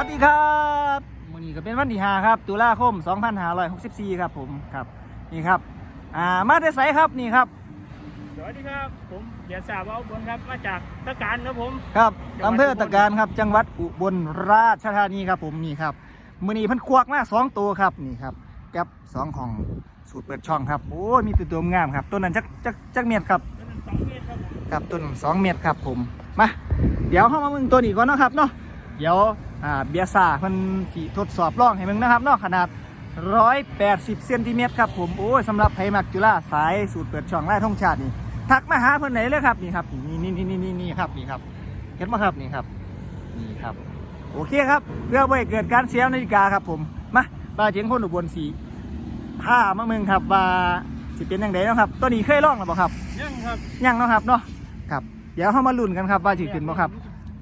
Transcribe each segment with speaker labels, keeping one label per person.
Speaker 1: วัสดีครับวันนี้ก็เป็นวันที่5ครับ ตุลาคม 2564 ครับผมครับนี่ครับอ่ามาได้ไสครับนี่ครับ
Speaker 2: สวัสดีครับ ผมเดียรสาวเอาบนครับมาจากตะการครับผม
Speaker 1: ครับ
Speaker 2: จังหวัด
Speaker 1: อำเภอตะการครับจังหวัดอุบลราชธานีครับผมนี่ครับมือนี้เพันควักมาสองตัวครับนี่ครับกับสองของสูตรเปิดช่องครับโอ้ยมีตัวตัวงามครับตัวนั้นจักจักจักเมียดครับ
Speaker 2: เป็นสองเมตรครับผม
Speaker 1: ครับต้นสองเมตรครับผมมาเดี๋ยวเข้ามามึงตัวนี้ก่อนเนาะครับเนาะเดี๋ยว อ่าเบียร์ซ่ามันสีทดสอบร่องให้มึงนะครับเนาะขนาด 180เซนติเมตรครับผมโอ้ยสำหรับไพมักจุฬาสายสูตรเปิดช่องไล่ท่องชาตินี่ทักมาหาเพิ่นไหนเลยครับนี่ครับนี่นี่นี่นี่นี่นี่ครับนี่ครับเห็นไหมครับนี่ครับนี่ครับ โอเคครับเพื่อไม่ให้เกิดการเสียนาฬิกาครับผมมาบาเจียงคนอุบลสีผ้ามาเมืองครับว่าสิเป็นยังไงเนาะครับตัวนี้เคยล่องหรือเปล่าครับ
Speaker 2: ยังครับ
Speaker 1: ยังเนาะครับเนาะครับ เดี๋ยวเข้ามาลุ้นกันครับว่าสิขึ้นบ่ครับ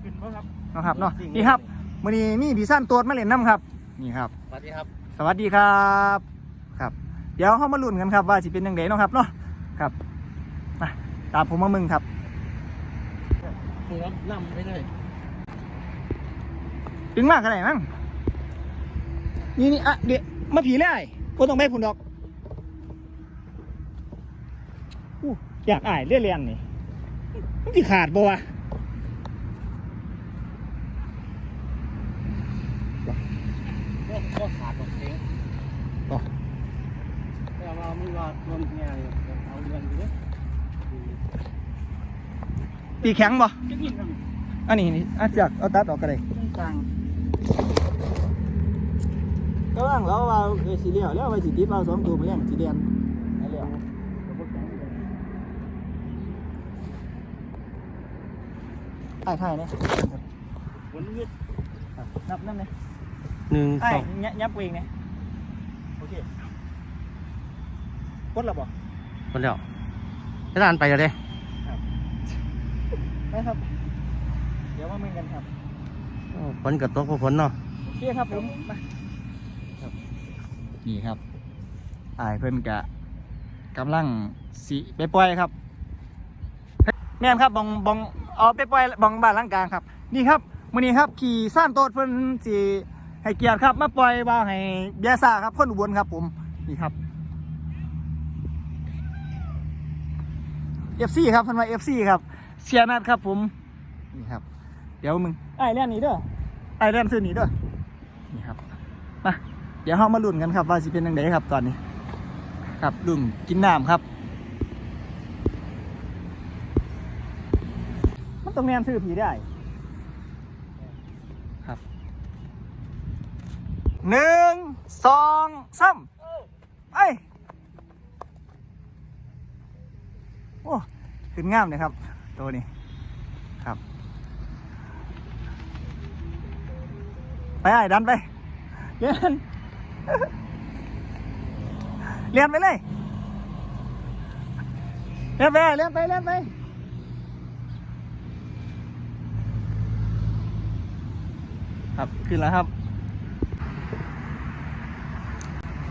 Speaker 2: ขึ้นบ่ครับ
Speaker 1: เนาะครับเนาะนี่ครับ มื้อนี้มีพี่สั้นตัวจมาเล่นน้ำครับ นี่ครับ
Speaker 2: สวัสดีครับ
Speaker 1: สวัสดีครับครับ เดี๋ยวเข้ามาลุ้นกันครับว่าสิเป็นยังไงเนาะครับเนาะครับมาตามผมมามึงครับ
Speaker 2: นี่ครับนำไปเลย
Speaker 1: ดึงมากขนาดมั้งนี่นี่อะเดี๋ยวมาผีเลยก็ต้องไปผุนดอกอู้อยากอ่ายเรื่อยเรียนนี่มันที่ขาดบ่วะ
Speaker 2: ก็ก็ขาดหมดเอง
Speaker 1: บ่
Speaker 2: แต่ว่ามีว่ามันงานเอาเงินอยู่เนี่ย
Speaker 1: ปีแข็งบ่
Speaker 2: จะกินครับ
Speaker 1: อันนี้นี่อะจากเอาตัดออกก็ได้
Speaker 2: ตรงกลาง
Speaker 1: ก็ว่างแล้วว่าเออสีเหลียวแล้วไปสีดิบเอาสองตัวมาเลี้ยงสีแดงนั่นแหละถ่ายถ่ายเนี่ย
Speaker 2: ฝนมืด
Speaker 1: นับนั่นเลย
Speaker 3: หนึ่ง
Speaker 1: ไอ้
Speaker 3: สอง
Speaker 1: ยับยับเองเนี่ยโอเคกดแล้วบ่
Speaker 3: คนเดียวไม่นานไปเลยเด้
Speaker 1: ไปครับ เดี๋ยวมาเมืองกันครับ
Speaker 3: โอ้ฝนกับตกก็ฝนเนาะ
Speaker 1: โอเคครับผมมาครับนี่ครับอายเพิ่นกะกำลังสีไปปล่อยครับ แม่นครับบองบองเอาไปปล่อยบองบ้านหลังกลางครับ นี่ครับมื้อนี้ครับขี่ซ่านโตดเพิ่นสิ ให้เกียรติครับ มาปล่อยว่าให้เบียซ่าครับคนอุบลครับผมนี่ครับ FC ครับเพิ่นว่า FC ครับเสียนัดครับผมนี่ครับ เดี๋ยวมึงไอ้ายเล่นนี้เด้อไอ้ายเล่นซื้อนี้เด้อนี่ครับมาเดี๋ยวเฮามาลุ้นกันครับ ว่าสิเป็นจังไดครับตอนนี้ ครับลุ้นกินน้ำครับมันต้องแมนซื้อผีได้ ครับ หนึ่งสองสามไปโอ้ขึ้นงามเลยครับ ตัวนี้ครับ ไปไอ้ดันไปเลียนเลียนไปเลยเลียนไปเลียนไปเลียนไปครับ ขึ้นแล้วครับ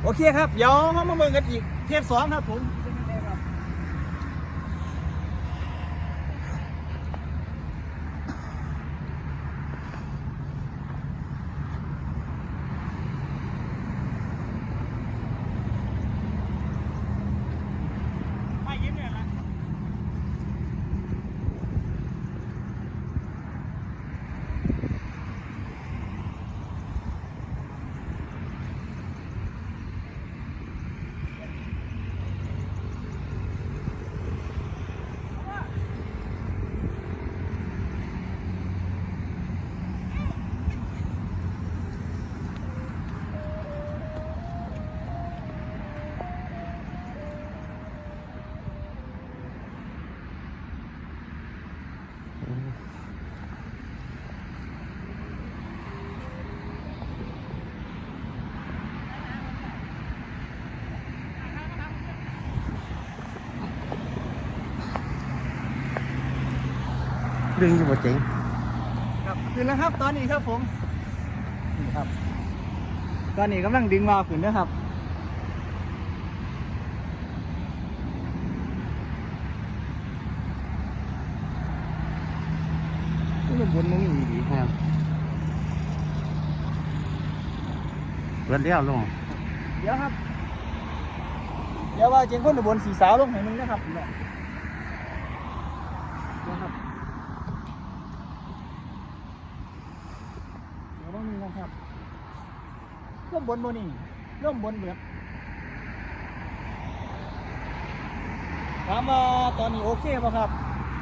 Speaker 1: โอเคครับ เดี๋ยวเรามาเบิ่งกันอีกเทปสองครับผม
Speaker 3: ดึงอยู่บ่เจ๋ง
Speaker 1: ครับขึ้นแล้วครับ ตอนนี้ครับผมนี่ครับ ตอนนี้กำลังดึงวาล์วขึ้นนะครับนี่มันบนมึงอีกดี
Speaker 3: ครับเปิดแล้วลง
Speaker 1: เดี๋ยวครับ เดี๋ยวว่าเจงคนอุบนสีสาวลงให้มึงนะครับเดี๋ยวครับเดี๋ยวต้องมีนะ ครับร่มบนบนนี่ร่มบนเบือบถามว่าตอนนี้โอเคป่ะครับ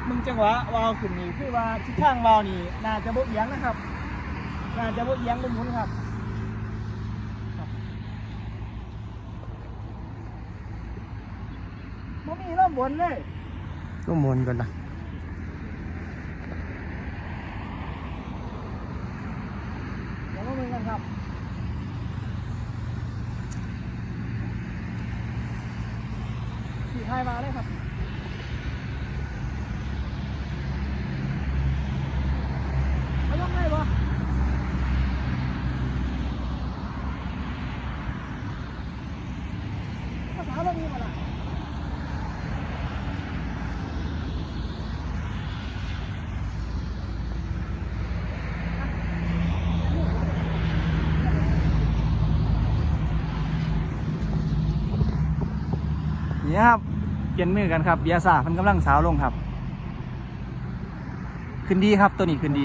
Speaker 1: มึงจังหวะวาวขึ้นนี่คือว่าทิศทางวาวนี่น่าจะบ่เอียงนะครับ น่าจะบ่เอียงบ่หมุนครับมันมีร่มบนเลย
Speaker 3: ลงมบนกันนะ
Speaker 1: เดี๋ยวมาเมือกันครับ ขี่ไทยมาเลยครับเอาลงได้ปะภาษาเรามีหมดละนี่ครับ เปลี่ยนมือกันครับเบียร์ซ่ามันกำลังสาวลงครับ ขึ้นดีครับตัวนี้ขึ้นดี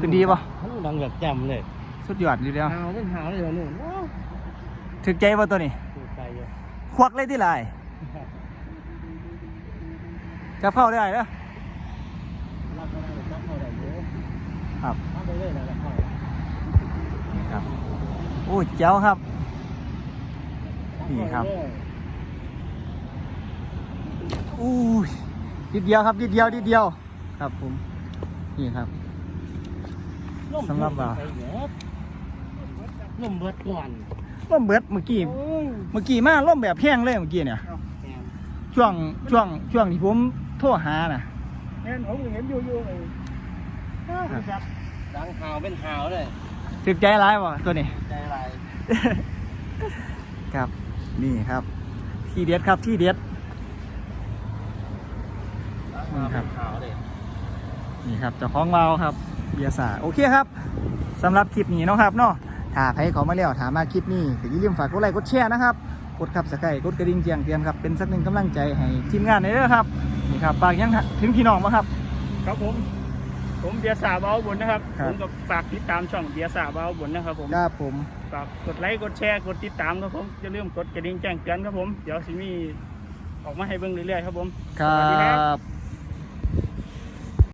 Speaker 1: ขึ้นดีปะ
Speaker 3: ทั้งดังแบบแจ่มเลย
Speaker 1: สุดยอดดีเดียว
Speaker 3: หาวเป็นหาวเลยเหรอนู่นว้าว
Speaker 1: ถึกใจปะตัวนี้
Speaker 3: ถูกใจเยอะ
Speaker 1: ควักเลยที่ไรจะเข้าได้เหรอ
Speaker 3: รับเข้าได้รับเข้าได้เยอะ
Speaker 1: ครับ
Speaker 3: รับไปเลยนะรับเข้า
Speaker 1: นี่ครับโอ้ยเจ้าครับ นี่ครับ อู้ยนิดเดียวครับนิดเดียวนิดเดียว ครับผม นี่ครับ สำหรับว่า
Speaker 3: ลมเบิดก่อน
Speaker 1: ร่มเบิดเมื่อกี้
Speaker 3: โอ้ย
Speaker 1: เมื่อกี้มาร่มแบบแห้งเลยเมื่อกี้เนี่ย
Speaker 3: แม่น
Speaker 1: ช่วงช่วงช่วงที่ผมโทรหาน่ะ
Speaker 2: เห็นผมเห็นอยู่อยู่เลยอ้าวครับ
Speaker 3: ดังหาวเป็นหาวเลย
Speaker 1: ถึกใจร้ายวะตัวนี้
Speaker 3: ใจอะไร
Speaker 1: ครับ นี่ครับ ที่เด็ดครับที่เด็ด
Speaker 3: ดังหาวเป็ นหาวเลย
Speaker 1: นี่ครับเจ้าของเราครับ เบียร์สาโอเคครับสำหรับคลิปนี้เนาะครับเนาะถ้าใครเขามาแล้วถามมาคลิปนี้ก็อย่าลืมฝากกดไลค์กดแชร์นะครับ กดขับสกายกดกระดิ่งแจ้งเตือนครับ เป็นสักหนึ่งกำลังใจให้ทีมงานในเด้อครับ นี่ครับฝากยังถึงพี่น้องมาครับ
Speaker 2: ครับผม ผมเบียร์สาเบาบุญนะครับ
Speaker 1: ครั
Speaker 2: ผ
Speaker 1: บ
Speaker 2: มก็ฝากติดตามช่องเบียร์สาเบาบุญนะครับผม
Speaker 1: ครับผม
Speaker 2: ฝากกดไลค์กดแชร์กดติดตามครับผมอย่าลืมกดกระดิ่งแจ้งเตือนครับผม เดี๋ยวสิมีออกมาให้เบิ่งเรื่อยๆครับผม
Speaker 1: ค
Speaker 2: สวัสดีครั
Speaker 1: รับบ